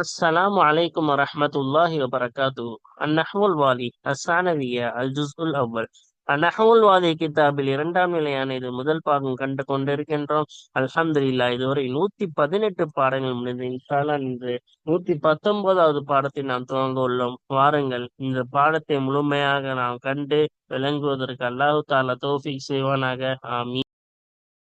السلام عليكم ورحمة الله وبركاته النحو الوالي الثانوية الجزء الأول النحو الوالي கிதாபில் இரண்டாம் நிலையான இது முதல் பாகம் கண்டு கொண்டிருக்கின்றோம் அல்ஹம்துலில்லா இதுவரை நூத்தி பதினெட்டு பாடங்கள் முடிந்து இன்ஷால்லா இன்று நூத்தி பத்தொன்பதாவது பாடத்தை நாம் துவங்க உள்ளோம் வாருங்கள் இந்த பாடத்தை முழுமையாக நாம் கண்டு விளங்குவதற்கு அல்லாஹு தாலா தோஃபிக் செய்வானாக ஆமீன்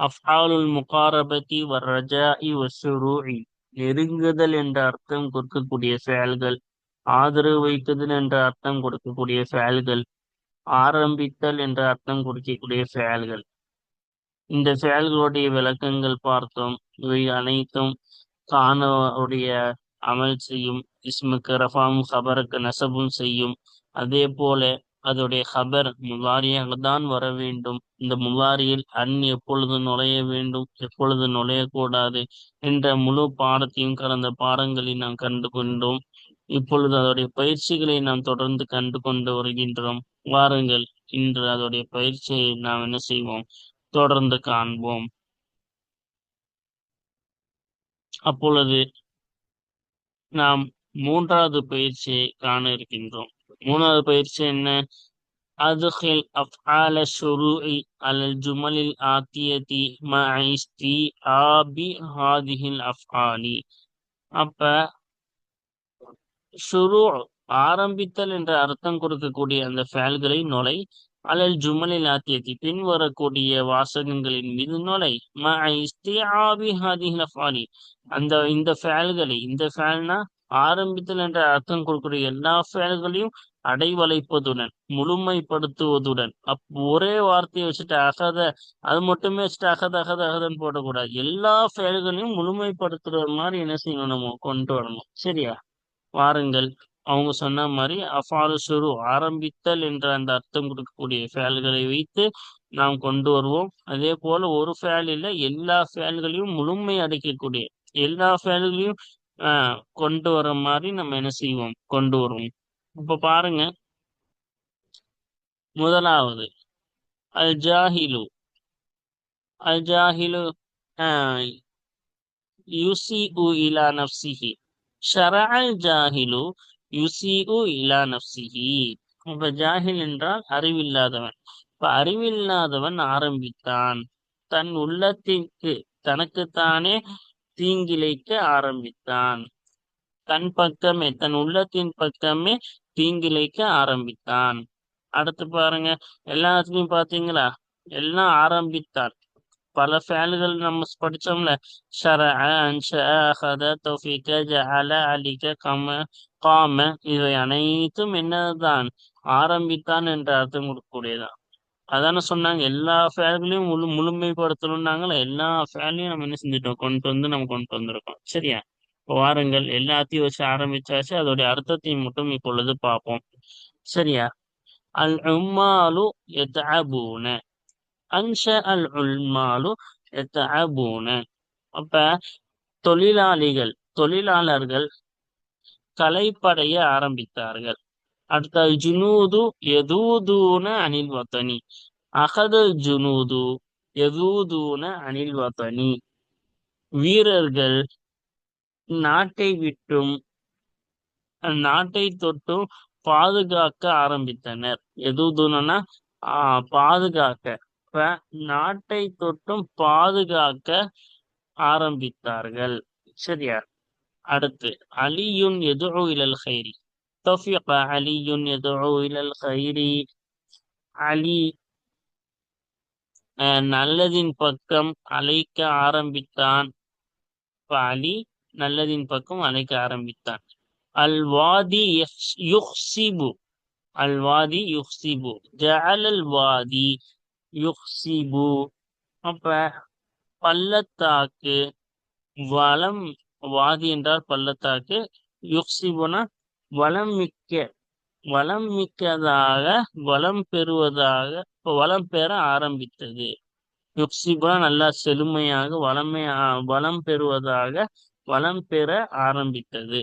அஃபாலுல் முகாரபதி வர்ரஜாஇ வசுரூஇ நெருங்குதல் என்ற அர்த்தம் கொடுக்கக்கூடிய செயல்கள் ஆதரவு வைக்குதல் என்ற அர்த்தம் கொடுக்கக்கூடிய செயல்கள் ஆரம்பித்தல் என்ற அர்த்தம் கொடுக்கக்கூடிய செயல்கள். இந்த செயல்களுடைய விளக்கங்கள் பார்த்தோம். இவை அனைத்தும் காணவுடைய அமல் செய்யும் இஸ்முக்கு ரஃபாமும் ஹபருக்கு நசபும் செய்யும். அதே போல அதோடைய ஹபர் முவாரியாக தான் வர வேண்டும். இந்த முவாரியில் அன் எப்பொழுது நுழைய வேண்டும் எப்பொழுது நுழையக்கூடாது என்ற முழு பாடத்தையும் கடந்த பாடங்களில் நாம் கண்டு கொண்டோம். இப்பொழுது அதோடைய பயிற்சிகளை நாம் தொடர்ந்து கண்டு கொண்டு வருகின்றோம். வாருங்கள் இன்று அதோடைய பயிற்சியை நாம் என்ன செய்வோம்? தொடர்ந்து காண்போம். அப்பொழுது நாம் மூன்றாவது பயிற்சியை காண இருக்கின்றோம். மூணாவது பயிற்சி என்ன? அதுகில் அஃஆல ஷுரூஇ அலல் ஜுமலில் ஆத்தியதி மஐஸ்தி ஆபி ஹாதிஹில் அஃஆலி அப்ப ஷுரூ ஆரம்பித்தல் என்ற அர்த்தம் கொடுக்கக்கூடிய அந்த ஃபேல்களை நுழை அலல் ஜுமலில் ஆத்தியத்தி பின் வரக்கூடிய வாசகங்களின் மீது நுழை. மஇஸ்தி ஆபி ஹாதிஹில் அஃஆலி அந்த இந்த ஃபேல்களை இந்த ஃபேல்னா ஆரம்பித்தல் என்ற அர்த்தம் கொடுக்கக்கூடிய எல்லா ஃபேல்களையும் அடைவளைப்பதுடன் முழுமைப்படுத்துவதுடன் அப் ஒரே வார்த்தையை வச்சுட்டு அகத அது மட்டுமே வச்சுட்டு அகத அகத அகதன்னு போடக்கூடாது. எல்லா செயல்களையும் முழுமைப்படுத்துற மாதிரி என்ன செய்யணும் நம்ம கொண்டு வரணும். சரியா? வாருங்கள். அவங்க சொன்ன மாதிரி அஃபாலு சுரு ஆரம்பித்தல் என்ற அந்த அர்த்தம் கொடுக்கக்கூடிய ஃபேல்களை வைத்து நாம் கொண்டு வருவோம். அதே போல ஒரு ஃபேல் இல்லை எல்லா ஃபேல்களையும் முழுமை அடைக்கக்கூடிய எல்லா ஃபேல்களையும் ஆஹ் கொண்டு வர மாதிரி நம்ம என்ன செய்வோம்? கொண்டு வருவோம். இப்ப பாருங்க. முதலாவது அல் ஜாஹிலு அல் ஜாஹிலு யுசிஉ இலா நப்சிஹி ஷரா அல் ஜாஹிலு யுசி உ இலா நப்சிஹி இப்ப ஜாஹில் என்றால் அறிவில்லாதவன். இப்ப அறிவில்லாதவன் ஆரம்பித்தான். தன் உள்ளத்திற்கு தனக்குத்தானே தீங்கிழைக்க ஆரம்பித்தான். தன் பக்கமே தன் உள்ளத்தின் பக்கமே தீங்கிழைக்க ஆரம்பித்தான். அடுத்து பாருங்க எல்லாத்துலயும் பாத்தீங்களா? எல்லாம் ஆரம்பித்தான் பல ஃபேல்கள் நம்ம படிச்சோம்ல. ஷர அன்ஷத தௌஃபிக ஜஹல அலிக கம காம இவை அனைத்தும் என்னதான் ஆரம்பித்தான் என்ற அர்த்தம் கொடுக்கக்கூடியதான் அதான சொன்னாங்க எல்லா ஃபேல்களையும் முழு முழுமைப்படுத்தணும்னாங்களே எல்லா ஃபேலையும் நம்ம என்ன செஞ்சுட்டோம்? கொண்டு வந்து நம்ம கொண்டு வந்திருக்கோம். சரியா? வாருங்கள். எல்லாத்தையும் வச்சு ஆரம்பிச்சாச்சு. அதோடைய அர்த்தத்தையும் மட்டும் இப்பொழுது பார்ப்போம். சரியா? அல் உம்மாலு எத்தஅபூன அன்ஷ அல் உல்மாலு எத்தஅபூன அப்ப தொழிலாளிகள் தொழிலாளர்கள் கலைப்படைய ஆரம்பித்தார்கள். அடுத்த ஜுனூது எதூதூன அனில் வத்தனி. அகதல் ஜுனூது எதூதூன அனில் வத்தனி. வீரர்கள் நாட்டை விட்டும் நாட்டை தொட்டும் பாதுகாக்க ஆரம்பித்தனர். எதுனா ஆஹ் பாதுகாக்க. இப்ப நாட்டை தொட்டும் பாதுகாக்க ஆரம்பித்தார்கள். சரியா? அடுத்து அலியுன் எதுவு இலல் ஹைரி தொஃபிக அலியுன் எதுவு இலல் ஹைரி அலி நல்லதின் பக்கம் அழைக்க ஆரம்பித்தான். அலி நல்லதின் பக்கம் அழைக்க ஆரம்பித்தான். அல் வாதி யுஹ்சிபு அல் வாதி யுஹ்சிபு ஜஅல் வாதி யுஹ்சிபு. அப்ப பள்ளத்தாக்கு வளம் வாதி என்றால் பள்ளத்தாக்கு யுஹ்சிபுனா வளம் மிக்க வளம் மிக்கதாக வளம் பெறுவதாக வளம் பெற ஆரம்பித்தது. யுக்சிபா நல்லா செழுமையாக வளமை வளம் பெறுவதாக வளம் பெற ஆரம்பித்தது.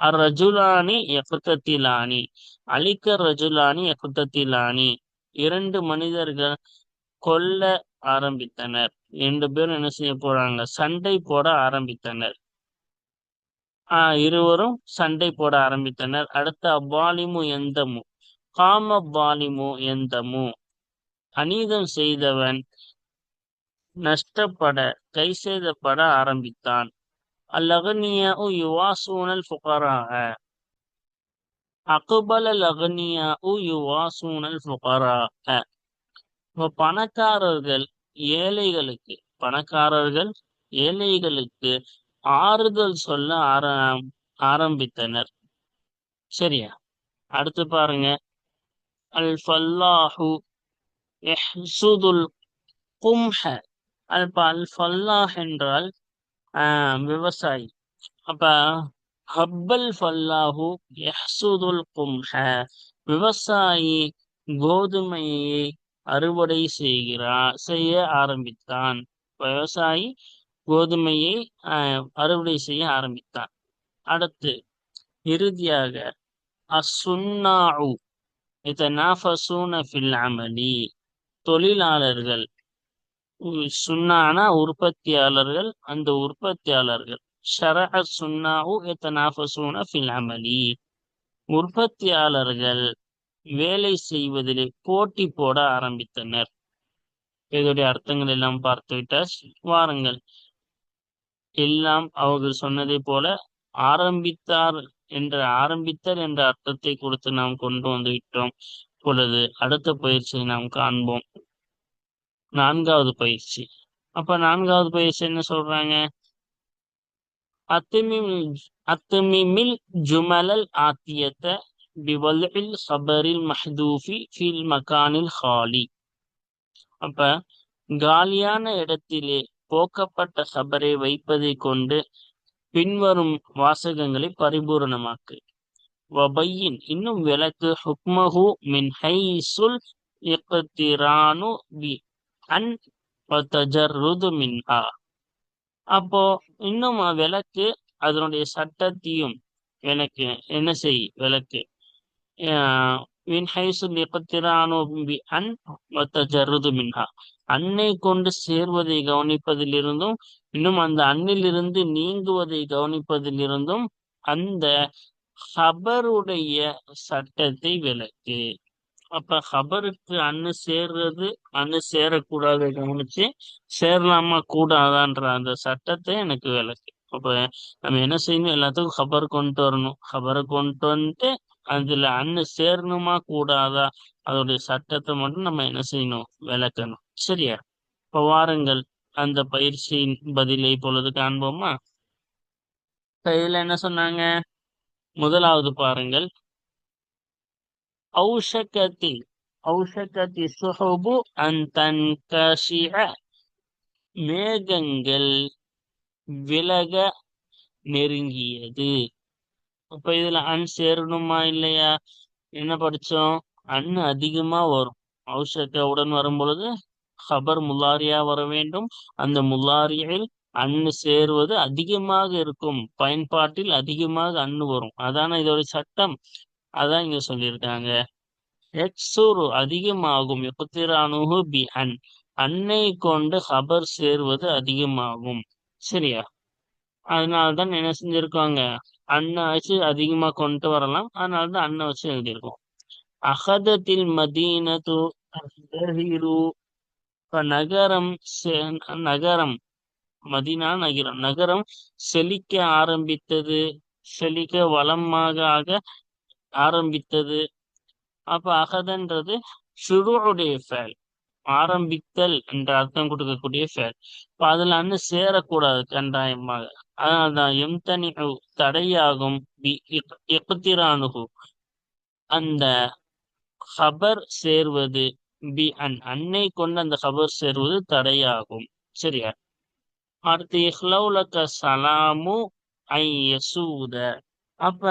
அர்ரஜுலானி எகுத்தத்திலானி அழிக்க ரஜுலானி எகுத்தத்திலானி இரண்டு மனிதர்கள் கொல்ல ஆரம்பித்தனர். ரெண்டு பேரும் என்ன செய்ய போறாங்க? சண்டை போட ஆரம்பித்தனர். ஆஹ் இருவரும் சண்டை போட ஆரம்பித்தனர். அடுத்த அவ்வாலிமு எந்தமு? காம பாலிமு எந்தமு? அநீதம் செய்தவன் நஷ்டப்பட கை செய்தப்பட ஆரம்பித்தான். அல்லகனியா யுவாசூனல் ஃபுகராக அகுபல லகனியாவு யுவாசூனல் ஃபுகராக இப்போ பணக்காரர்கள் ஏழைகளுக்கு பணக்காரர்கள் ஏழைகளுக்கு ஆறுதல் சொல்ல ஆர ஆரம்பித்தனர். சரியா? அடுத்து பாருங்க. அல் ஃபல்லாஹு எஹ்சுதுல் கும்ஹ. அல்ப அல் ஃபல்லாஹ் என்றால் விவசாயி. அப்ப ஹப்பல் ஃபல்லாஹு எஹ்சுதுல் கும்ஹ. விவசாயி கோதுமையை அறுவடை செய்கிறார் செய்ய ஆரம்பித்தான். விவசாயி கோதுமையை அறுவடை செய்ய ஆரம்பித்தான். அடுத்து இறுதியாக அசுன்னாஉ. இதனாஃபசூன ஃபில் அமலி. தொழிலாளர்கள் சுன்னானா உற்பத்தியாளர்கள் அந்த உற்பத்தியாளர்கள் ஷரஹ சுன்னாவு இதனாஃபசூன ஃபில் அமலி. உற்பத்தியாளர்கள் வேலை செய்வதிலே போட்டி போட ஆரம்பித்தனர். இதோடைய அர்த்தங்கள் எல்லாம் பார்த்துவிட்டால் வாருங்கள். எல்லாம் அவர்கள் சொன்னதை போல ஆரம்பித்தார் என்ற ஆரம்பித்தர் என்ற அர்த்தத்தை கொடுத்து நாம் கொண்டு வந்து விட்டோம். பொழுது அடுத்த பயிற்சியை நாம் காண்போம். நான்காவது பயிற்சி. அப்ப நான்காவது பயிற்சி என்ன சொல்றாங்க? அத்துமிமில் ஜுமலல் ஆத்தியத்தை பிவல்இல் சபரில் மஹதூஃபி ஃபில் மகானில் ஹாலி. அப்ப காலியான இடத்திலே போக்கப்பட்ட சபரை வைப்பதை கொண்டு பின்வரும் வாசகங்களை பரிபூரணமாக்கு. வபையின் இன்னும் விளக்கு ஹுக்மஹு மின் ஹைசுல் இக்திரானு பி அன் மின்ஹா அப்போ இன்னும் விளக்கு அதனுடைய சட்டத்தையும் எனக்கு என்ன செய் விளக்கு. அன்னை கொண்டு சேர்வதை கவனிப்பதிலிருந்தும் இன்னும் அந்த அண்ணிலிருந்து நீங்குவதை கவனிப்பதிலிருந்தும் அந்த ஹபருடைய சட்டத்தை விளக்கு. அப்ப ஹபருக்கு அண்ணு சேர்றது அண்ணு சேரக்கூடாது கவனிச்சு சேரலாமா கூடாதான்ற அந்த சட்டத்தை எனக்கு விளக்கு. அப்ப நம்ம என்ன செய்யணும்? எல்லாத்துக்கும் ஹபர் கொண்டு வரணும். ஹபரை கொண்டு வந்துட்டு அதுல அண்ணு சேரணுமா கூடாதா? அதோடைய சட்டத்தை மட்டும் நம்ம என்ன செய்யணும்? விளக்கணும். சரியா? இப்ப வாருங்கள். அந்த பயிற்சியின் பதிலை பொழுது காண்போமா? இதுல என்ன சொன்னாங்க? முதலாவது பாருங்கள். ஔஷகத்தி ஔஷகத்தி சுஹபு அந்தன் மேகங்கள் விலக நெருங்கியது அப்ப இதுல அன் சேரணுமா இல்லையா என்ன படிச்சோம் அன் அதிகமா வரும் ஔஷக உடன் வரும் பொழுது ஹபர் முல்லாரியா வர வேண்டும் அந்த முல்லாரியில் அன்னு சேருவது அதிகமாக இருக்கும் பயன்பாட்டில் அதிகமாக அன்னு வரும் அதான இதோட சட்டம் அதான் இங்க சொல்லியிருக்காங்க. எக்ஸூரு அதிகமாகும். எப்புத்திரானுகு பி அன். அன்னை கொண்டு ஹபர் சேர்வது அதிகமாகும். சரியா? அதனால்தான் என்ன செஞ்சிருக்காங்க? அன்னை வச்சு அதிகமா கொண்டு வரலாம். அதனாலதான் அன்னை வச்சு எழுதியிருக்கோம். அகதத்தில் மதீனது நகரம் நகரம். மதினா நகரம். நகரம் செழிக்க ஆரம்பித்தது. செழிக்க வளமாக ஆக ஆரம்பித்தது. அப்ப அகதன்றது ஷுருடைய ஃபேல். ஆரம்பித்தல் என்ற அர்த்தம் கொடுக்கக்கூடிய ஃபேல். இப்ப அதுல அன்னு சேரக்கூடாது கண்டாயமாக அதனால்தான் எம்தனி தடையாகும் எக்குத்திரானுகு அந்த ஹபர் சேர்வது பி அன் அன்னை கொண்டு அந்த ஹபர் சேர்வது தடையாகும். சரியா? அடுத்து இஹ்லவுலக்க சலாமு ஐ யசூத. அப்ப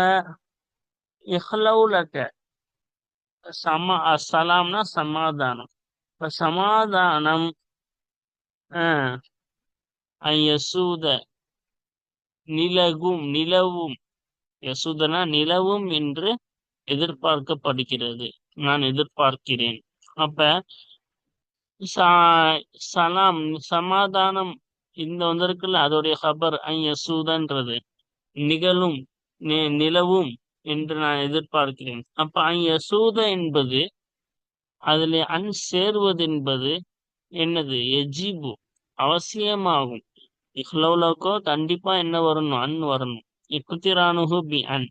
இஹ்லவுலக. சமா சலாம்னா சமாதானம். இப்ப சமாதானம் யசூத நிலகும் நிலவும். யசூதனா நிலவும் என்று எதிர்பார்க்கப்படுகிறது. நான் எதிர்பார்க்கிறேன். அப்ப சலாம் சமாதானம் இந்த வந்திருக்குல்ல அதோடைய ஹபர் ஐயசூதன்றது நிகழும் நிலவும். என்று நான் எதிர்பார்க்கிறேன். அப்ப ஐயசூத என்பது அதுல அன் சேர்வது என்பது என்னது? எஜிபு. அவசியமாகும். இஹ்லவுலக்கோ கண்டிப்பா என்ன வரணும்? அன் வரணும். இக்குத்திரானுகு பி அன்.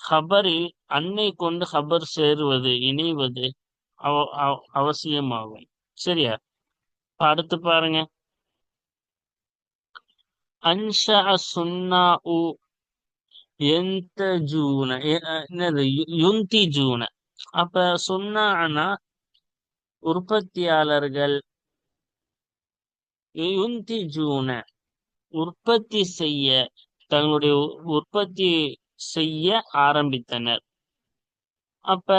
ஹபரில் அன்னை கொண்டு ஹபர் சேருவது இணைவது அவசியமாகும். சரியா? அடுத்து பாருங்க. அன்ஷா சுன்னா உ எந்த ஜூன என்னது? யுந்தி ஜூன அப்ப சொன்னான்னா உற்பத்தியாளர்கள் யுந்தி ஜூன உற்பத்தி செய்ய தங்களுடைய உற்பத்தி செய்ய ஆரம்பித்தனர். அப்ப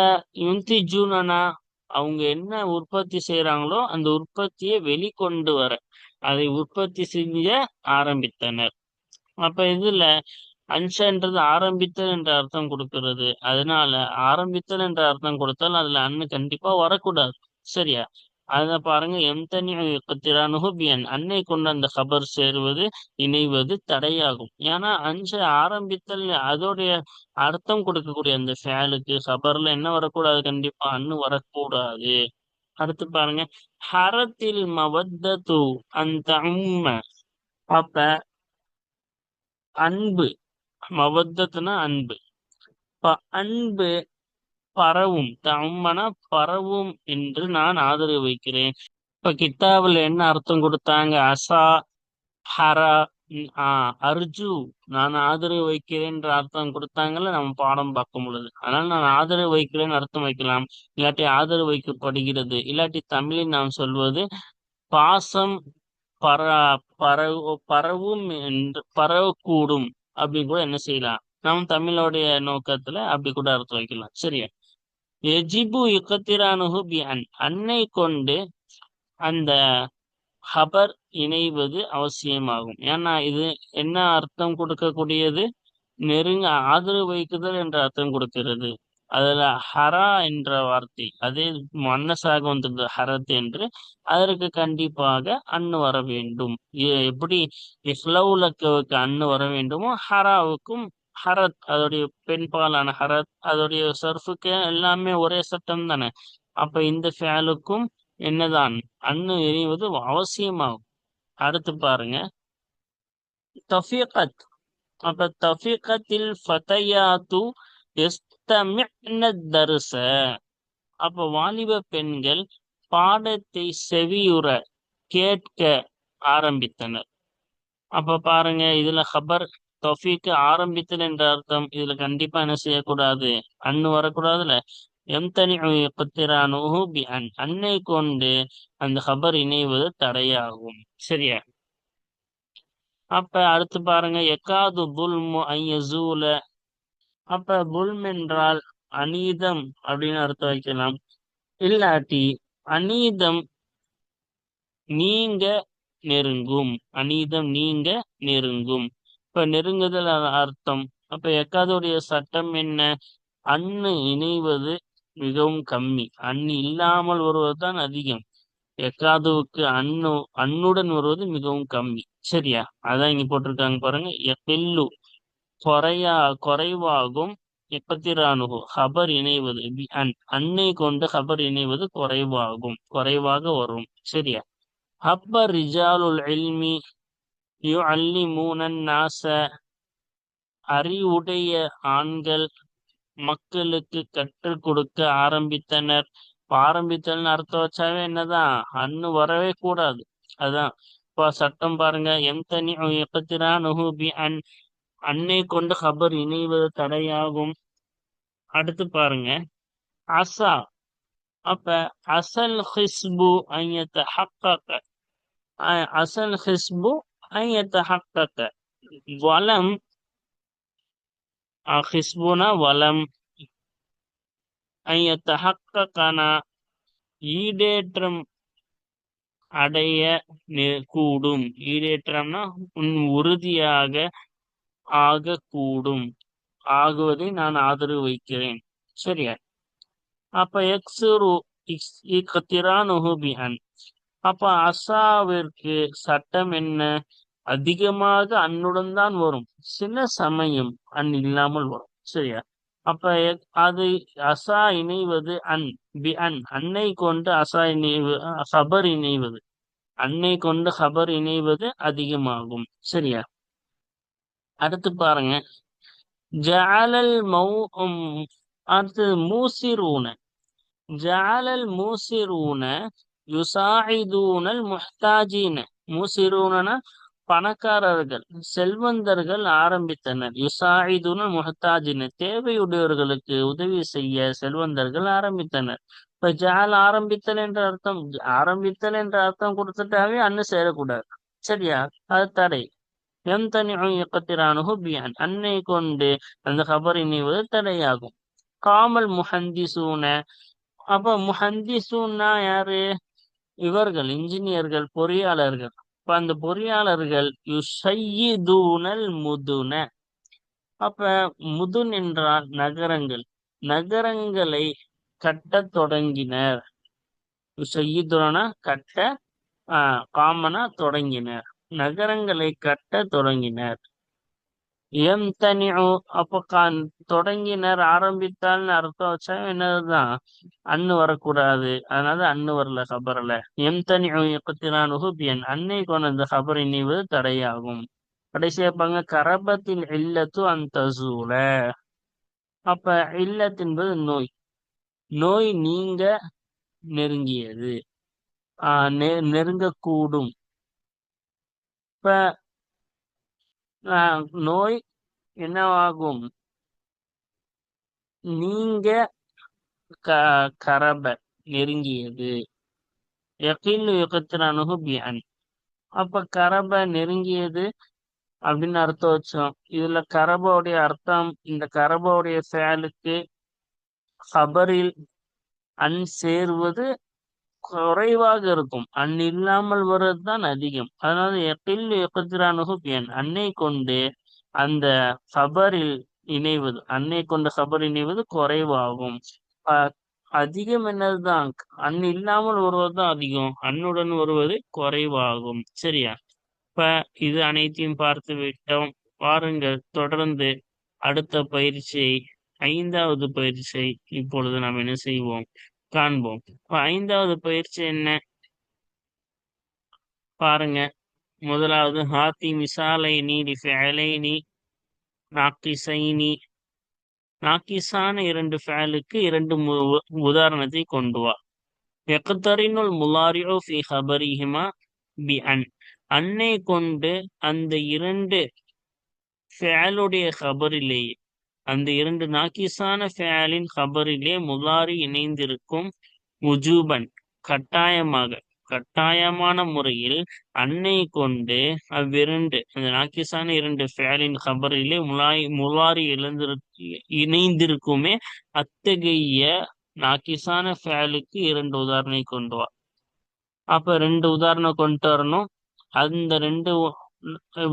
யுந்தி ஜூனனா அவங்க என்ன உற்பத்தி செய்யறாங்களோ அந்த உற்பத்தியை வெளிக்கொண்டு வர அதை உற்பத்தி செய்ய ஆரம்பித்தனர். அப்ப இதுல அன்ஷன்றது ஆரம்பித்தல் என்ற அர்த்தம் கொடுக்கிறது. அதனால ஆரம்பித்தல் என்ற அர்த்தம் கொடுத்தால் அதுல அண்ணு கண்டிப்பா வரக்கூடாது. சரியா? அத பாருங்க. எம்தனி திரானுகுபியன் அன்னை கொண்டு அந்த கபர் சேருவது இணைவது தடையாகும். ஏன்னா அஞ்சு ஆரம்பித்தல் அதோடைய அர்த்தம் கொடுக்கக்கூடிய அந்த ஃபேலுக்கு கபர்ல என்ன வரக்கூடாது? கண்டிப்பா அன்னு வரக்கூடாது. அடுத்து பாருங்க. ஹரத்தில் மவத்தூ அந்த உண்மை அப்ப அன்பு மவத்தத்துனா அன்பு. அன்பு பரவும் தம்மனா பரவும் என்று நான் ஆதரவு வைக்கிறேன். இப்ப கித்தாபில் என்ன அர்த்தம் கொடுத்தாங்க? அசா ஹரா ஆஹ் அர்ஜு நான் ஆதரவு வைக்கிறேன்ற அர்த்தம் கொடுத்தாங்கல்ல நம்ம பாடம் பார்க்கும் பொழுது. அதனால நான் ஆதரவு வைக்கிறேன்னு அர்த்தம் வைக்கலாம். இல்லாட்டி ஆதரவு வைக்கப்படுகிறது. இல்லாட்டி தமிழில் நாம் சொல்வது பாசம் பர பரவு பரவும் என்று பரவக்கூடும். அப்படி கூட என்ன செய்யலாம்? நம் தமிழோடைய நோக்கத்துல அப்படி கூட அர்த்தம் வைக்கலாம். சரியா? எஜிபு யுகத்திரானுகு பி அன் அன்னை கொண்டு அந்த ஹபர் இணைவது அவசியமாகும். ஏன்னா இது என்ன அர்த்தம் கொடுக்கக்கூடியது? நெருங்க ஆதரவு வைக்குதல் என்ற அர்த்தம் கொடுக்கிறது. அதுல ஹரா என்ற வார்த்தை அதே மன்னசாக வந்தது ஹரத் என்று அதற்கு கண்டிப்பாக அண்ணு வர வேண்டும். எப்படி இஸ்லவுலக்கு அண்ணு வர வேண்டுமோ ஹராவுக்கும் ஹரத் அதோடைய பெண்பாலான ஹரத் அதோடைய சர்ஃபுக்கு எல்லாமே ஒரே சட்டம் தானே. அப்ப இந்த ஃபேலுக்கும் என்னதான்? அண்ணு எரிவது அவசியமாகும். அடுத்து பாருங்க. தஃபீகத். அப்ப தஃபீகத்தில் ஃபதையாத்து தருச அப்ப வாலிப பெண்கள் பாடத்தை செவியுற கேட்க ஆரம்பித்தனர். அப்ப பாருங்க இதுல ஹபர் தொஃபிக்கு ஆரம்பித்தல் என்ற அர்த்தம். இதுல கண்டிப்பா என்ன செய்யக்கூடாது? அன்னு வரக்கூடாதுல எம்தனி அன் அன்னை கொண்டு அந்த ஹபர் இணைவது தடையாகும். சரியா? அப்ப அடுத்து பாருங்க எக்காது புல்மு ஐயசூல அப்ப புல்ம் என்றால் அநீதம் அப்படின்னு அர்த்தம் வைக்கலாம். இல்லாட்டி அநீதம் நீங்க நெருங்கும். அநீதம் நீங்க நெருங்கும். இப்ப நெருங்குதல் அர்த்தம். அப்ப எக்காதுடைய சட்டம் என்ன? அன்னு இணைவது மிகவும் கம்மி. அண்ணு இல்லாமல் வருவதுதான் அதிகம். எக்காதுவுக்கு அண்ணு அண்ணுடன் வருவது மிகவும் கம்மி. சரியா? அதான் இங்க போட்டிருக்காங்க பாருங்க. எல்லு குறையா குறைவாகும். எப்பத்திரானுகு ஹபர் இணைவது அன் அன்னை கொண்டு ஹபர் இணைவது குறைவாகும். குறைவாக வரும். சரியா? ஹப்பர் ரிஜாலுல் எல்மி நாச. அறிவுடைய ஆண்கள் மக்களுக்கு கற்றுக் கொடுக்க ஆரம்பித்தனர். ஆரம்பித்தல்னு அர்த்தம் வச்சாவே என்னதான் அன்னு வரவே கூடாது. அதான். இப்போ சட்டம் பாருங்க. எம் தனி பி அன் அன்னை கொண்டு ஹபர் இணைவது தடையாகும். அடுத்து பாருங்க. அசா. அப்ப அசல் ஹிஸ்பு ஐயத்த ஹக்கக்க அசல் ஹிஸ்பு வலம். ஹிஸ்புனா வலம். ஹக்கக்கனா ஈடேற்றம் அடைய கூடும். ஈடேற்றம்னா உன் உறுதியாக ஆகக்கூடும். ஆகுவதை நான் ஆதரவு வைக்கிறேன். சரியா? அப்ப எக்ஸுரு இக்திரானுஹு அப்ப அசாவிற்கு சட்டம் என்ன? அதிகமாக அன்னுடன் தான் வரும். சில சமயம் அன் இல்லாமல் வரும். சரியா? அப்ப அது அசா இணைவது அன் பி அன். அன்னை கொண்டு அசா இணைவு ஹபர் இணைவது. அன்னை கொண்டு ஹபர் இணைவது அதிகமாகும். சரியா? அடுத்து பாருங்க. ஜாலல் மௌ அடுத்து மூசிரூன. ஜாலல் மூசிரூன யுசாயிதூனல் முஹ்தாஜீன. மூசிரூனா பணக்காரர்கள் செல்வந்தர்கள் ஆரம்பித்தனர். யுசாயிதுன முஹத்தாஜின தேவையுடையவர்களுக்கு உதவி செய்ய செல்வந்தர்கள் ஆரம்பித்தனர். இப்ப ஜால் ஆரம்பித்தல் என்ற அர்த்தம் ஆரம்பித்தல் என்ற அர்த்தம் கொடுத்துட்டாவே அன்னு சேரக்கூடாது. சரியா? அது தடை. அன்னை கொண்டு அந்த கபர் இணைவது தடையாகும் காமல் முஹந்திசூன அப்ப முஹந்திசூன்னா யாரு இவர்கள் இன்ஜினியர்கள் பொறியாளர்கள். இப்ப அந்த பொறியாளர்கள் யுசையிதூனல் முதுன. அப்ப முதுன் என்றால் நகரங்கள். நகரங்களை கட்டத் தொடங்கினர். யுசையிதுனா கட்ட ஆஹ் காமனா தொடங்கினர். நகரங்களை கட்ட தொடங்கினர். எம் தனி அப்ப தொடங்கினர். ஆரம்பித்தால்னு அர்த்தம் வச்சா என்னதுதான்? அண்ணு வரக்கூடாது. அதனால அண்ணு வரல ஹபர்ல எம் தனி பியன் அன்னை கொண்ட இந்த ஹபர் இணைவது தடையாகும். கடைசியா பாங்க கரபத்தின் இல்லத்து அந்த சூழ அப்ப இல்லத் என்பது நோய். நோய் நீங்க நெருங்கியது. ஆஹ் நெருங்கக்கூடும். இப்ப நோய் என்னவாகும்? நீங்க க கரப நெருங்கியது. யகில்லு யுகத்திரானுகு பியன் அப்ப கரப நெருங்கியது அப்படின்னு அர்த்தம் வச்சோம். இதுல கரபோடைய அர்த்தம் இந்த கரபோடைய செயலுக்கு ஹபரில் அன் சேர்வது குறைவாக இருக்கும். அன் இல்லாமல் வர்றதுதான் அதிகம். அதனால எப்பில் எக்கத்திரானுகு என் அன்னை கொண்டு அந்த சபரில் இணைவது அன்னை கொண்ட சபர் இணைவது குறைவாகும். அதிகம் என்னதுதான்? அன் இல்லாமல் வருவதுதான் அதிகம். அன்னுடன் வருவது குறைவாகும். சரியா? இப்ப இது அனைத்தையும் பார்த்து விட்டோம் பாருங்கள் தொடர்ந்து அடுத்த பயிற்சியை ஐந்தாவது பயிற்சியை இப்பொழுது நாம் என்ன செய்வோம்? காண்போம். ஐந்தாவது பயிற்சி என்ன? பாருங்க. முதலாவது ஹாத்தி மிசாலைனி ஃபேலைனி நாக்கிசைனி. நாக்கிசான இரண்டு ஃபேலுக்கு இரண்டு உதாரணத்தை கொண்டு வா. எக்கத்தரினுள் முலாரியோ ஃபி ஹபரிஹிமா பி அன். அன்னை கொண்டு அந்த இரண்டு ஃபேலுடைய ஹபரிலேயே அந்த இரண்டு நாக்கிசான ஃபேலின் ஹபரிலே முலாரி இணைந்திருக்கும் உஜூபன் கட்டாயமாக கட்டாயமான முறையில் அன்னை கொண்டு அவ்விரண்டு அந்த நாக்கிசான இரண்டு ஃபேலின் ஹபரிலே முலாய் முலாரி இழந்திரு இணைந்திருக்குமே அத்தகைய நாக்கிசான ஃபேலுக்கு இரண்டு உதாரணம் கொண்டு வா. அப்ப ரெண்டு உதாரணம் கொண்டு வரணும். அந்த ரெண்டு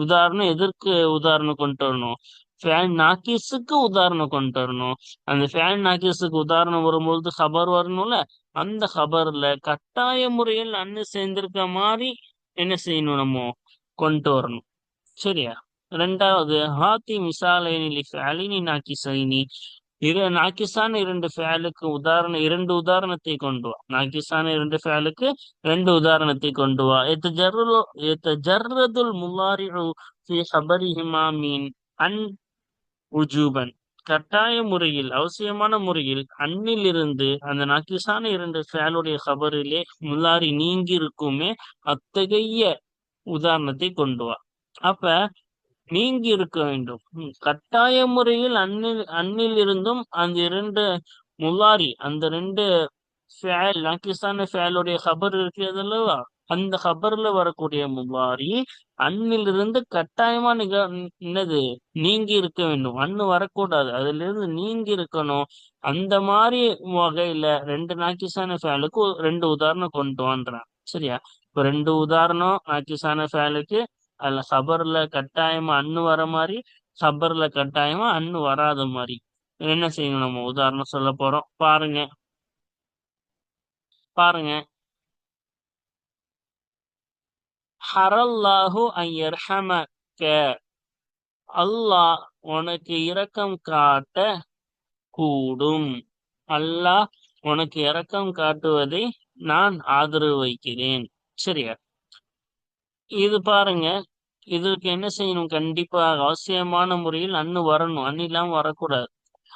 உதாரணம் எதற்கு உதாரணம் கொண்டு வரணும்? ஃபேன் நாக்கிஸுக்கு உதாரணம் கொண்டு வரணும் அந்த ஃபேன் நாக்கிஸுக்கு உதாரணம் வரும்போது ஹபர் வரணும்ல? அந்த ஹபர்ல கட்டாய முறையில் அன்னு சேர்ந்திருக்க மாதிரி என்ன செய்யணும் நம்ம? கொண்டு வரணும் சரியா? ரெண்டாவது ஹாத்தி மிசாலைனி ஃபேலினி நாக்கிசைனி இரு நாக்கிசான இரண்டு ஃபேலுக்கு உதாரணம் இரண்டு உதாரணத்தை கொண்டு வா. நாக்கிசான இரண்டு ஃபேலுக்கு ரெண்டு உதாரணத்தை கொண்டு வா. எத்த ஜர்ரு எத்த ஜர்ரதுல் முல்லாரி ஃபி ஹபரிஹிமா மீன். அன் உஜூபன். கட்டாய முறையில் அவசியமான முறையில் அன்னில் இருந்து அந்த நக்கிசான இரண்டு ஃபேலுடைய ஹபரிலே முல்லாரி நீங்கி இருக்குமே அத்தகைய உதாரணத்தை கொண்டு வா. அப்ப நீங்கி இருக்க வேண்டும். கட்டாய முறையில் அன்னில் அன்னில் இருந்தும் அந்த இரண்டு முல்லாரி அந்த ரெண்டு ஃபேல் நக்கிசான ஃபேலுடைய ஹபர் இருக்கிறது அல்லவா? அந்த ஹபர்ல வரக்கூடிய முபாரி அண்ணிலிருந்து கட்டாயமா நிக என்னது நீங்கி இருக்க வேண்டும். அண்ணு வரக்கூடாது. அதுல இருந்து நீங்கி இருக்கணும். அந்த மாதிரி வகையில ரெண்டு நாக்கிசான ஃபேலுக்கு ரெண்டு உதாரணம் கொண்டு வந்துறான் சரியா? இப்ப ரெண்டு உதாரணம் நாக்கிசான ஃபேலுக்கு அதுல ஹபர்ல கட்டாயமா அண்ணு வர மாதிரி ஹபர்ல கட்டாயமா அண்ணு வராத மாதிரி என்ன செய்யணும் நம்ம? உதாரணம் சொல்ல போறோம். பாருங்க. பாருங்க. ஹரல்லாஹு ஐயர்ஹமக்க அல்லாஹ் உனக்கு இரக்கம் காட்ட கூடும். அல்லாஹ் உனக்கு இரக்கம் காட்டுவதை நான் ஆதரவு வைக்கிறேன். சரியா? இது பாருங்க இதற்கு என்ன செய்யணும்? கண்டிப்பா அவசியமான முறையில் அண்ணு வரணும். அண்ணு இல்லாம வரக்கூடாது.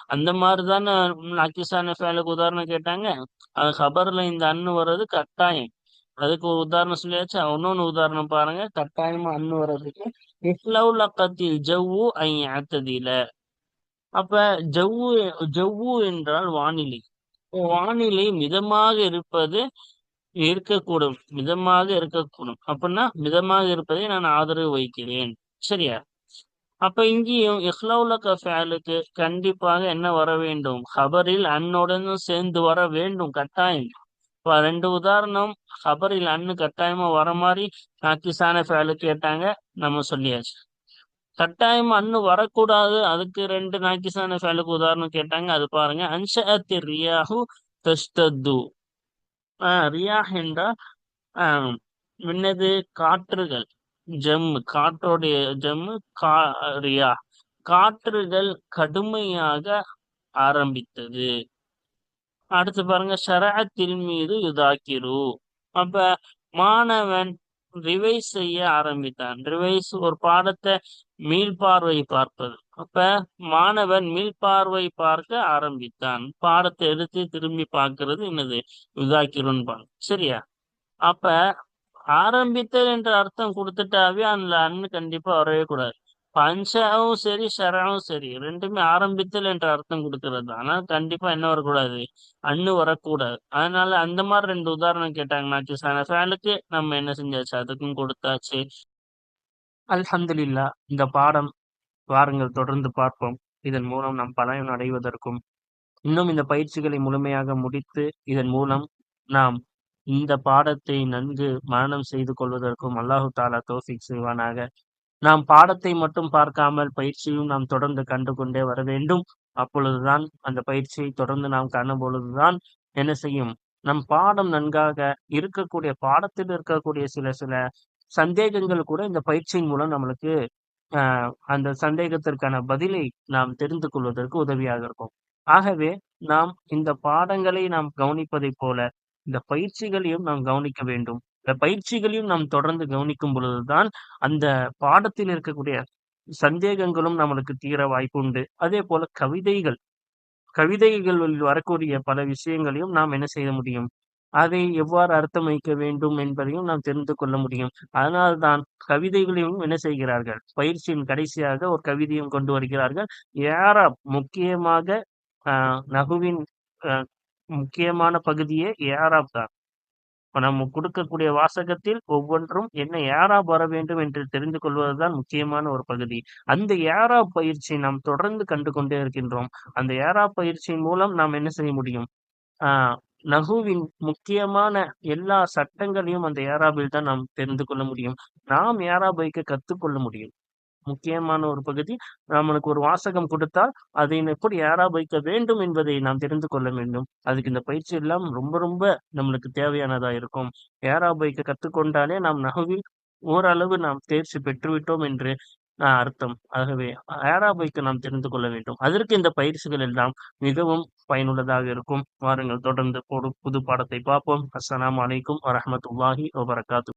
அந்த மாதிரி தானே ஃபேலுக்கு உதாரணம் கேட்டாங்க. அது ஹபர்ல இந்த அண்ணு வர்றது கட்டாயம். அதுக்கு உதாரணம் சொல்லியாச்சு. இன்னொன்று உதாரணம் பாருங்க. கட்டாயமா அண்ணு வர்றதுக்கு இஃப்லவுலக்கத்தில் ஜவ்வு ஐ அத்ததில அப்ப ஜவ்வு ஜவ்வு என்றால் வானிலை. வானிலை மிதமாக இருப்பது இருக்கக்கூடும். மிதமாக இருக்கக்கூடும். அப்படின்னா மிதமாக இருப்பதை நான் ஆதரவு வைக்கிறேன். சரியா? அப்ப இங்கேயும் இஹ்லவுலக ஃபேலுக்கு கண்டிப்பாக என்ன வர வேண்டும்? ஹபரில் அன்னுடனும் சேர்ந்து வர வேண்டும். கட்டாயம். ரெண்டு உதாரணம் ஹபரில் அண்ணு கட்டாயமா வர மாதிரி நாக்கிசான ஃபேலு கேட்டாங்க நம்ம சொல்லியாச்சு. கட்டாயம் அண்ணு வரக்கூடாது அதுக்கு ரெண்டு நாக்கிசான ஃபேலுக்கு உதாரணம் கேட்டாங்க அது பாருங்க அன்ஷஅத்தி ரியாஹு தஸ்தத்து ரியாஹ் என்றால் என்னது? காற்றுகள் ஜம்மு காற்றோடைய ஜம்மு கா ரியா காற்றுகள் கடுமையாக ஆரம்பித்தது. அடுத்து பாருங்க ஷரஅத்தில் மீது யுதாக்கிரு அப்ப மாணவன் ரிவைஸ் செய்ய ஆரம்பித்தான். ரிவைஸ் ஒரு பாடத்தை மீள்பார்வை பார்ப்பது. அப்ப மாணவன் மீள்பார்வை பார்க்க ஆரம்பித்தான். பாடத்தை எடுத்து திரும்பி பார்க்கறது என்னது? யுதாக்கிருன்னு சரியா? அப்ப ஆரம்பித்தல் என்ற அர்த்தம் கொடுத்துட்டாவே அந்த அண்ணு கண்டிப்பா வரவே கூடாது. பஞ்சாவும் சரி ஷராவும் சரி ரெண்டுமே ஆரம்பித்தல் என்ற அர்த்தம் கொடுக்கறது. ஆனா கண்டிப்பா என்ன வரக்கூடாது? அண்ணு வரக்கூடாது. அதனால அந்த மாதிரி ரெண்டு உதாரணம் கேட்டாங்கன்னாச்சு ஃபேனுக்கு நம்ம என்ன செஞ்சாச்சு? அதுக்கும் கொடுத்தாச்சு. அல்ஹம்துலில்லா இந்த பாடம் வாருங்கள் தொடர்ந்து பார்ப்போம். இதன் மூலம் நாம் பலன் அடைவதற்கும் இன்னும் இந்த பயிற்சிகளை முழுமையாக முடித்து இதன் மூலம் நாம் இந்த பாடத்தை நன்கு மரணம் செய்து கொள்வதற்கும் அல்லாஹு தாலா தோஃபிக் செய்வானாக. நாம் பாடத்தை மட்டும் பார்க்காமல் பயிற்சியும் நாம் தொடர்ந்து கண்டு கொண்டே வர வேண்டும். அப்பொழுதுதான் அந்த பயிற்சியை தொடர்ந்து நாம் காணும் பொழுதுதான் என்ன செய்யும்? நம் பாடம் நன்காக இருக்கக்கூடிய பாடத்தில் இருக்கக்கூடிய சில சில சந்தேகங்கள் கூட இந்த பயிற்சியின் மூலம் நம்மளுக்கு அந்த சந்தேகத்திற்கான பதிலை நாம் தெரிந்து கொள்வதற்கு உதவியாக இருக்கும். ஆகவே நாம் இந்த பாடங்களை நாம் கவனிப்பதைப் போல இந்த பயிற்சிகளையும் நாம் கவனிக்க வேண்டும். இந்த பயிற்சிகளையும் நாம் தொடர்ந்து கவனிக்கும் பொழுதுதான் அந்த பாடத்தில் இருக்கக்கூடிய சந்தேகங்களும் நம்மளுக்கு தீர வாய்ப்பு உண்டு. அதே போல கவிதைகள் கவிதைகளில் வரக்கூடிய பல விஷயங்களையும் நாம் என்ன செய்ய முடியும்? அதை எவ்வாறு அர்த்தம் வைக்க வேண்டும் என்பதையும் நாம் தெரிந்து கொள்ள முடியும். அதனால்தான் கவிதைகளையும் என்ன செய்கிறார்கள்? பயிற்சியின் கடைசியாக ஒரு கவிதையும் கொண்டு வருகிறார்கள். யாரா முக்கியமாக நகுவின் முக்கியமான பகுதியே ஏராப் தான். நம்ம கொடுக்கக்கூடிய வாசகத்தில் ஒவ்வொன்றும் என்ன ஏராப் வர வேண்டும் என்று தெரிந்து கொள்வதுதான் முக்கியமான ஒரு பகுதி. அந்த ஏரா பயிற்சி நாம் தொடர்ந்து கண்டு கொண்டே இருக்கின்றோம். அந்த ஏரா பயிற்சியின் மூலம் நாம் என்ன செய்ய முடியும்? ஆஹ் நகுவின் முக்கியமான எல்லா சட்டங்களையும் அந்த ஏராபில் தான் நாம் தெரிந்து கொள்ள முடியும். நாம் ஏராபைக்கு கற்றுக்கொள்ள கத்துக்கொள்ள முடியும்? முக்கியமான ஒரு பகுதி. நம்மளுக்கு ஒரு வாசகம் கொடுத்தால் அதை எப்படி யாரா வைக்க வேண்டும் என்பதை நாம் தெரிந்து கொள்ள வேண்டும். அதுக்கு இந்த பயிற்சி எல்லாம் ரொம்ப ரொம்ப நம்மளுக்கு தேவையானதா இருக்கும். யாரா பைக்க நாம் நகுவில் ஓரளவு நாம் தேர்ச்சி பெற்றுவிட்டோம் என்று அர்த்தம். ஆகவே பைக்க நாம் தெரிந்து கொள்ள வேண்டும். அதற்கு இந்த பயிற்சிகள் எல்லாம் மிகவும் பயனுள்ளதாக இருக்கும். வாருங்கள் தொடர்ந்து ஒரு புது பாடத்தை பார்ப்போம். அஸ்லாம் வலைக்கும் வரமத்துல்லாஹி வபரகாத்து.